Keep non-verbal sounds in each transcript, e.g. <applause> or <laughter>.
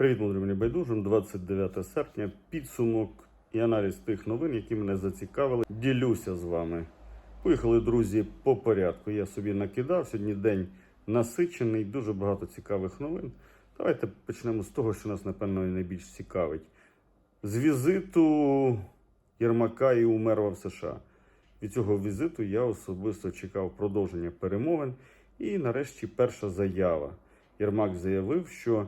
Привіт, мудрим небайдужим. 29 серпня. Підсумок і аналіз тих новин, які мене зацікавили. Ділюся з вами. Поїхали, друзі, по порядку. Я собі накидав. Сьогодні день насичений, дуже багато цікавих новин. Давайте почнемо з того, що нас, напевно, найбільш цікавить. З візиту Єрмака і Умерова в США. Від цього візиту я особисто чекав продовження перемовин. І нарешті перша заява. Єрмак заявив, що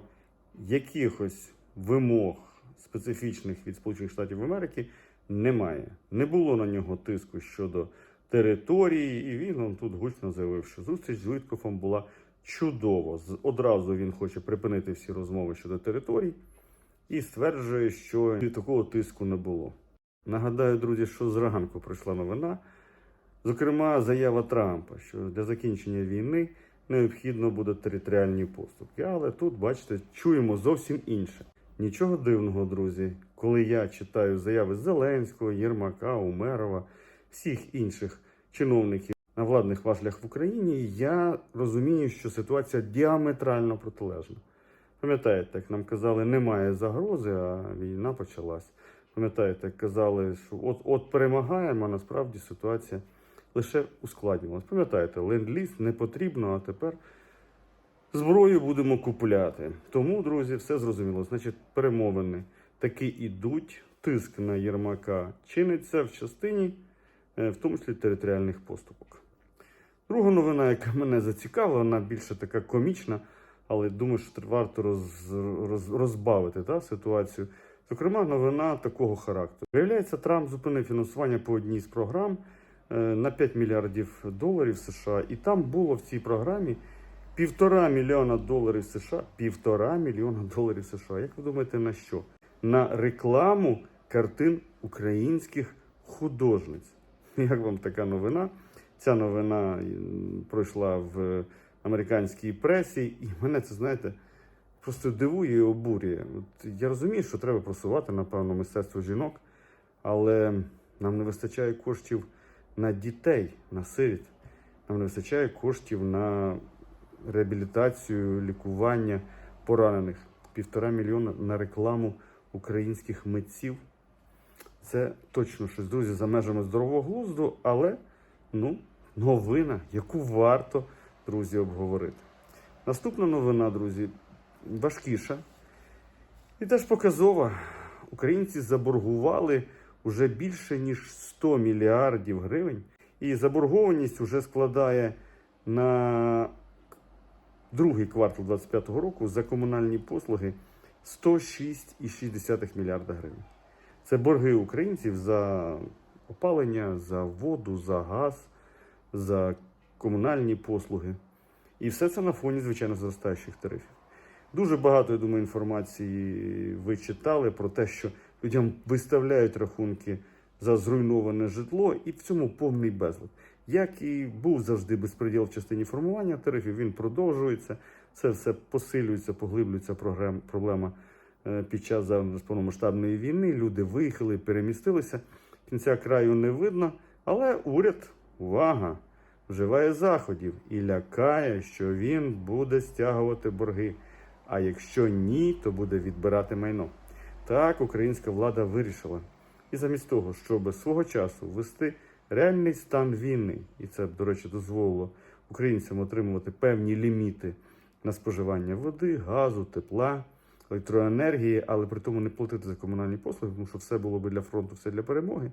якихось вимог специфічних від Сполучених Штатів Америки немає. Не було на нього тиску щодо території, і він он тут гучно заявив, що зустріч з Виткофом була чудова. З- Одразу він хоче припинити всі розмови щодо територій і стверджує, що такого тиску не було. Нагадаю, друзі, що зранку прийшла новина. Зокрема, заява Трампа, що для закінчення війни необхідно буде територіальні поступки. Але тут, бачите, чуємо зовсім інше. Нічого дивного, друзі, коли я читаю заяви Зеленського, Єрмака, Умерова, всіх інших чиновників на владних важлях в Україні, я розумію, що ситуація діаметрально протилежна. Пам'ятаєте, як нам казали, немає загрози, а війна почалась. Пам'ятаєте, як казали, що от, от перемагаємо, а насправді ситуація лише ускладнювалась. Пам'ятаєте, ленд-ліз не потрібно, а тепер зброю будемо купляти. Тому, друзі, все зрозуміло. Значить, перемовини таки ідуть. Тиск на Єрмака чиниться в частині, е, в тому числі територіальних поступок. Друга новина, яка мене зацікавила, вона більше така комічна, але думаю, що варто роз, роз, розбавити та, ситуацію. Зокрема, новина такого характеру. Виявляється, Трамп зупинив фінансування по одній з програм на 5 мільярдів доларів США, і там було в цій програмі півтора мільйона доларів США. Півтора мільйона доларів США. Як ви думаєте, на що? На рекламу картин українських художниць. <laughs> Як вам така новина? Ця новина пройшла в американській пресі, і мене це, знаєте, просто дивує і обурює. От я розумію, що треба просувати, напевно, мистецтво жінок, але нам не вистачає коштів на дітей, на сиріт. Нам не вистачає коштів на реабілітацію, лікування поранених. Півтора мільйона на рекламу українських митців. Це точно щось, друзі, за межами здорового глузду, але ну, новина, яку варто, друзі, обговорити. Наступна новина, друзі, важкіша і теж показова. Українці заборгували вже більше ніж 100 мільярдів гривень, і заборгованість вже складає на другий квартал 2025 року за комунальні послуги 106,6 мільярда гривень. Це борги українців за опалення, за воду, за газ, за комунальні послуги. І все це на фоні, звичайно, зростаючих тарифів. Дуже багато, я думаю, інформації ви читали про те, що людям виставляють рахунки за зруйноване житло, і в цьому повний безлад. Як і був завжди безпреділ в частині формування тарифів, він продовжується. Це все посилюється, поглиблюється проблема е, під час зараз повномасштабної війни. Люди виїхали, перемістилися. Кінця краю не видно, але уряд, увага, вживає заходів і лякає, що він буде стягувати борги. А якщо ні, то буде відбирати майно. Так українська влада вирішила. І замість того, щоб свого часу ввести реальний стан війни, і це, до речі, дозволило українцям отримувати певні ліміти на споживання води, газу, тепла, електроенергії, але при тому не платити за комунальні послуги, тому що все було би для фронту, все для перемоги.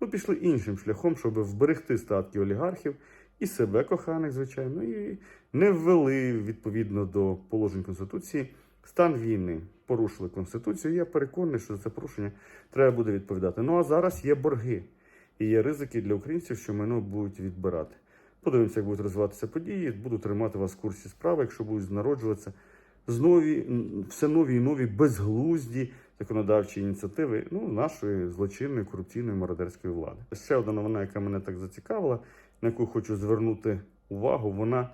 Ну, пішли іншим шляхом, щоб вберегти статки олігархів і себе коханих, звичайно, і не ввели відповідно до положень Конституції стан війни. Порушили Конституцію. Я переконаний, що за це порушення треба буде відповідати. Ну а зараз є борги і є ризики для українців, що майно будуть відбирати. Подивимося, як будуть розвиватися події. Буду тримати вас в курсі справи, якщо будуть народжуватися знові все нові і нові безглузді законодавчі ініціативи ну, нашої злочинної корупційної мародерської влади. Ще одна новина, яка мене так зацікавила, на яку хочу звернути увагу, вона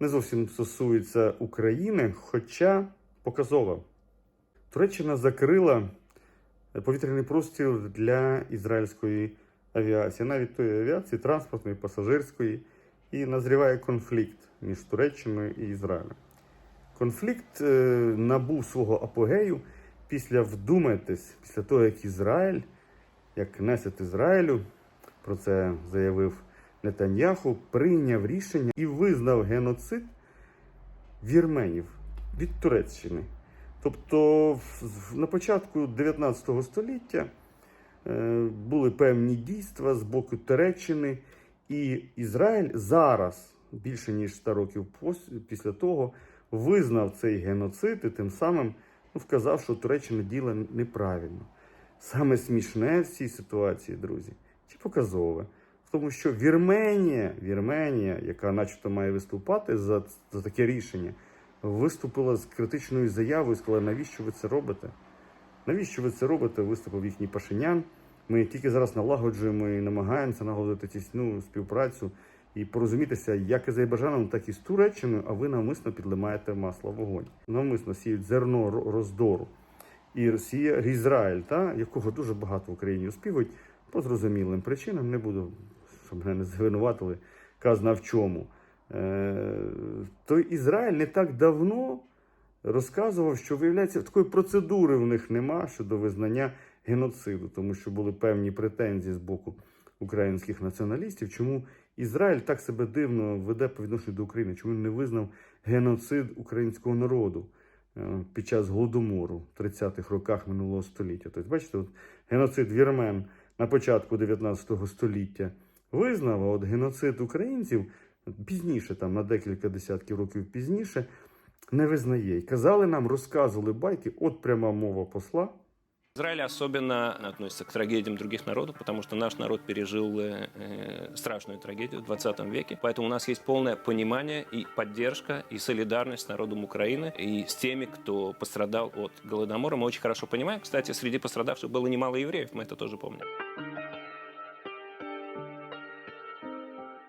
не зовсім стосується України, хоча показова. Туреччина закрила повітряний простір для ізраїльської авіації, навіть тої авіації, транспортної, пасажирської, і назріває конфлікт між Туреччиною і Ізраїлем. Конфлікт е, набув свого апогею після вдумайтесь, після того, як Ізраїль, як Кнесет Ізраїлю, про це заявив Нетаньяху, прийняв рішення і визнав геноцид вірменів від Туреччини. Тобто, на початку 19 століття е, були певні дійства з боку Туреччини, і Ізраїль зараз, більше ніж 100 років після того, визнав цей геноцид і тим самим ну, вказав, що Туреччина діла неправильно. Саме смішне в цій ситуації, друзі, чи показове, тому, що Вірменія, Вірменія, яка начебто має виступати за, за таке рішення, виступила з критичною заявою і сказала, навіщо ви це робите? Навіщо ви це робите? Виступив їхній Пашинян. Ми тільки зараз налагоджуємо і намагаємося налагодити тісну співпрацю і порозумітися як із Азербайджаном, так і з Туреччиною, а ви навмисно підлимаєте масло в вогонь. Навмисно сіють зерно роздору. І Росія, Ізраїль, та, якого дуже багато в Україні оспівують, по зрозумілим причинам, не буду, щоб мене не звинуватили, казна в чому. Е, той Ізраїль не так давно розказував, що виявляється, такої процедури в них нема щодо визнання геноциду, тому що були певні претензії з боку українських націоналістів, чому Ізраїль так себе дивно веде по відношенню до України, чому він не визнав геноцид українського народу е, під час голодомору в 30-х роках минулого століття. Тобто, бачите, от геноцид вірмен на початку 19 століття визнав, а от геноцид українців пізніше, там на декілька десятків років пізніше, не визнає. І казали нам, розказували байки, от пряма мова посла. Израиль особенно относится к трагедиям других народов, потому что наш народ пережил э, э, страшную трагедию в 20 веке. Поэтому у нас есть полное понимание и поддержка, и солидарность с народом Украины и с теми, кто пострадал от Голодомора. Мы очень хорошо понимаем. Кстати, среди пострадавших было немало евреев, мы это тоже помним.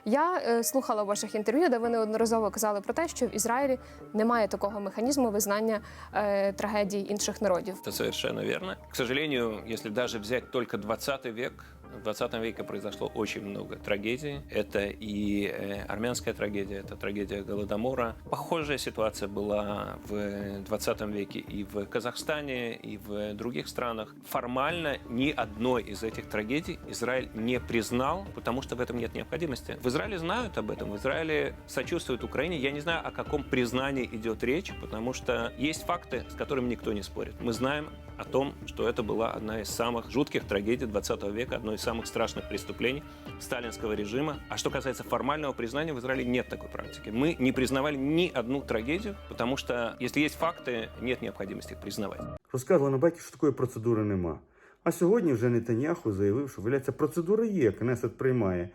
Я е, слухала ваших інтерв'ю, де ви неодноразово казали про те, що в Ізраїлі немає такого механізму визнання е, трагедій інших народів. Это совершенно верно. К сожалению, если даже взять только 20 век, в 20 веке произошло очень много трагедий. Это и э, армянская трагедия, это трагедия Голодомора. Похожая ситуация была в 20 веке и в Казахстане, и в других странах. Формально ни одной из этих трагедий Израиль не признал, потому что в этом нет необходимости. В Израиле знают об этом, в Израиле сочувствуют Украине. Я не знаю, о каком признании идет речь, потому что есть факты, с которыми никто не спорит. Мы знаем о том, что это была одна из самых жутких трагедий 20 века, одно из самых страшных преступлений сталинского режима. А что касается формального признания, в Израиле нет такой практики. Мы не признавали ни одну трагедию, потому что если есть факты, нет необходимости их признавать. Розказували на байки, що такої процедури нема. А сьогодні вже Нетаньяху заявив, що виявляється, процедура є. Кнесет приймає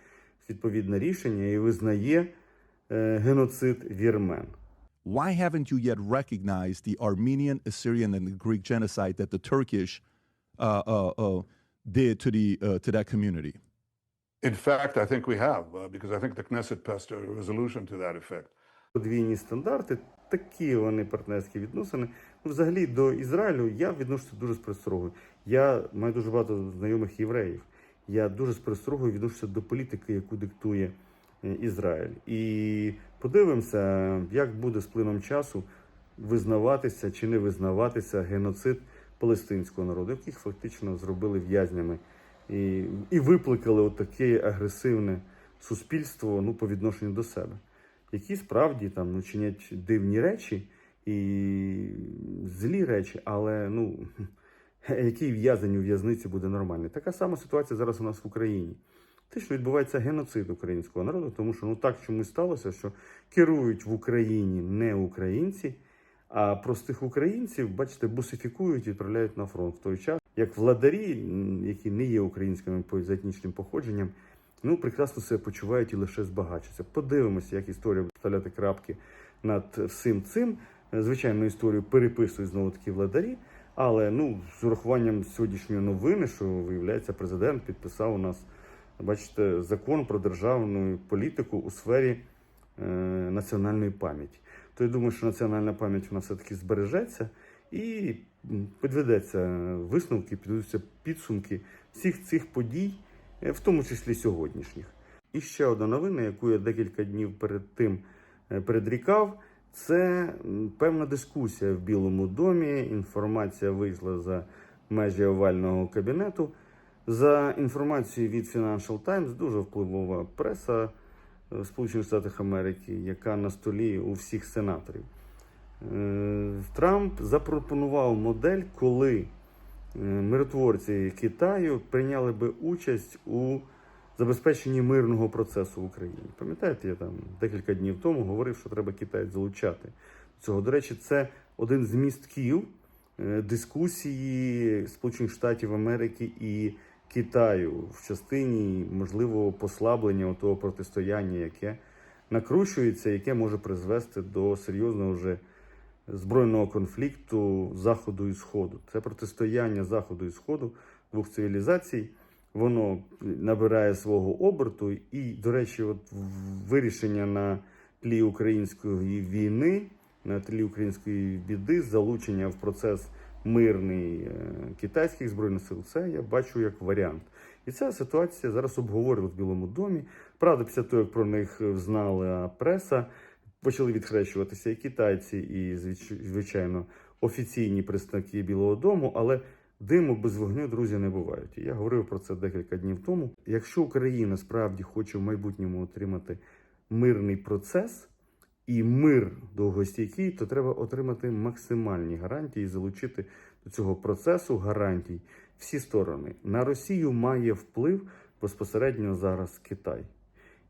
відповідне рішення і визнає е, геноцид вірмен. why haven't you yet recognized the Armenian, Assyrian, and the Greek genocide that the Turkish uh, uh, uh, did to the uh, to that community? In fact, I think we have, uh, because I think the Knesset passed a resolution to that effect. Подвійні стандарти, такі вони партнерські відносини. Ну, взагалі до Ізраїлю я відношуся дуже з пристрогою. Я маю дуже багато знайомих євреїв. Я дуже з пристрогою відношуся до політики, яку диктує е, Ізраїль. І подивимося, як буде з плином часу визнаватися чи не визнаватися геноцид палестинського народу, яких фактично зробили в'язнями і, і викликали отаке агресивне суспільство ну, по відношенню до себе які справді там ну, чинять дивні речі і злі речі, але ну, <laughs> який в'язень у в'язниці буде нормальний. Така сама ситуація зараз у нас в Україні. Те, відбувається геноцид українського народу, тому що ну так чомусь сталося, що керують в Україні не українці, а простих українців, бачите, бусифікують і відправляють на фронт в той час, як владарі, які не є українськими по етнічним походженням, ну прекрасно себе почувають і лише збагачуються. Подивимося, як історія буде ставляти крапки над всім цим. Звичайно, історію переписують знову такі владарі. Але ну, з урахуванням сьогоднішньої новини, що виявляється, президент підписав у нас, бачите, закон про державну політику у сфері е, національної пам'яті. То я думаю, що національна пам'ять вона все-таки збережеться і підведеться висновки, підведуться підсумки всіх цих подій, е, в тому числі сьогоднішніх. І ще одна новина, яку я декілька днів перед тим е, передрікав, Це певна дискусія в Білому домі. Інформація вийшла за межі овального кабінету. За інформацією від Financial Times, дуже впливова преса е, Сполучених Штатів Америки, яка на столі у всіх сенаторів. Е, Трамп запропонував модель, коли е, миротворці Китаю прийняли би участь у забезпеченні мирного процесу в Україні. Пам'ятаєте, я там декілька днів тому говорив, що треба Китай залучати цього. До речі, це один з містків дискусії Сполучених Штатів Америки і Китаю в частині можливого послаблення того протистояння, яке накручується, яке може призвести до серйозного вже збройного конфлікту Заходу і Сходу. Це протистояння Заходу і Сходу двох цивілізацій. Воно набирає свого оберту, і, до речі, от вирішення на тлі української війни, на тлі української біди, залучення в процес мирний е, китайських збройних сил, це я бачу як варіант. І ця ситуація зараз обговорювала в Білому домі. Правда, після того, як про них знала преса, почали відхрещуватися і китайці, і звич- звичайно офіційні представники Білого Дому, але диму без вогню, друзі, не бувають. І я говорив про це декілька днів тому. Якщо Україна справді хоче в майбутньому отримати мирний процес і мир довгостійкий, то треба отримати максимальні гарантії, залучити до цього процесу гарантій всі сторони. На Росію має вплив безпосередньо зараз Китай.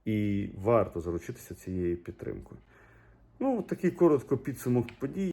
І варто заручитися цією підтримкою. Ну, такий коротко підсумок подій.